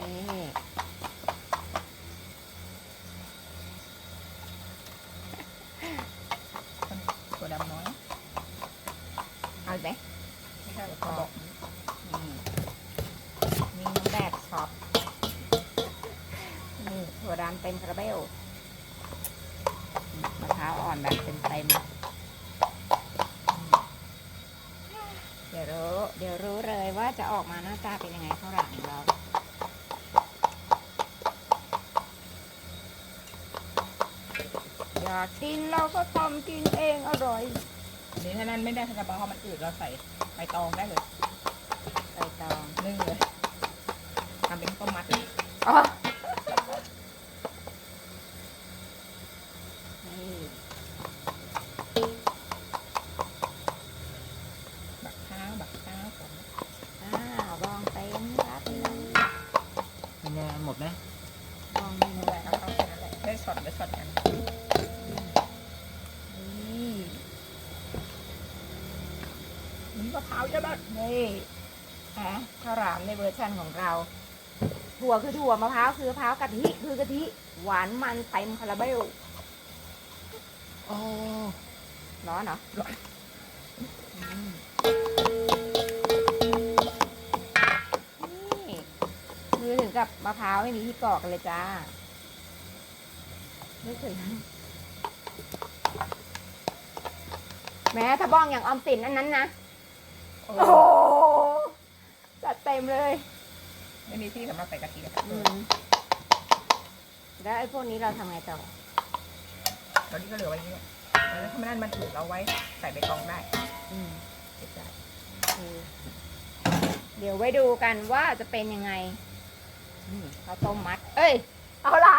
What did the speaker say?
นี่ตัวดำน้อย เอาอีกไหมไม่ใช่หรอกกระบอกนี่มีน้ำแบบช็อปนี่ถั่วดำเต็มคาราเบลมะพร้าวอ่อนแบบเต็มเต็มๆเดี๋ยวรู้ เดี๋ยวรู้เลยว่าจะออกมาหน้าตาเป็นยังไงข้าวหลามของเรา อยากกินเราก็ทำกินเองอร่อย อันนี้ถ้านั้นไม่ได้กระบอกเพราะมันอืดเราใส่ใบตองได้เลยใบตองนึ่งเลยทำเป็นต้มมัดเลยอ๋อนี่บักข้าวบักข้าวผมอ้าวลองเต็มครับนี่เป็นไงหมดไหมลองนี่นั่นนะแหละเอาเข้าแค่นั้นแหละได้ช็อตได้ช็อตกันนี่ นี่ มะพร้าวจะแบบนี่ฮะข้าวหลามในเวอร์ชันของเรา ถั่วคือถั่วมะพร้าวคือมะพร้าวกะทิคือกะทิหวานมันเต็มคาราเบลโอ้ร้อนเหรอร้อนอืมนี่มือถึงกับมะพร้าวไม่มีที่กรอกกันเลยจ้านึกถึงแม้ถ้าบ้องอย่างออมสินอันนั้นนะ โอ้โอ้โหจัดเต็มเลย ไม่มีที่สำหรับใส่กะทิอะค่ะอืมแล้วไอ้พวกนี้เราทำไงต่อ ตอนนี้ก็เหลือไว้อย่างนี้แหละแล้วถ้ามันนั่นมันถูกเราไว้ใส่ใบตองได้อืมเก็บได้เออเดี๋ยวไว้ดูกันว่าจะเป็นยังไงนี่ข้าวต้มมัด เอ้ย เอาหลา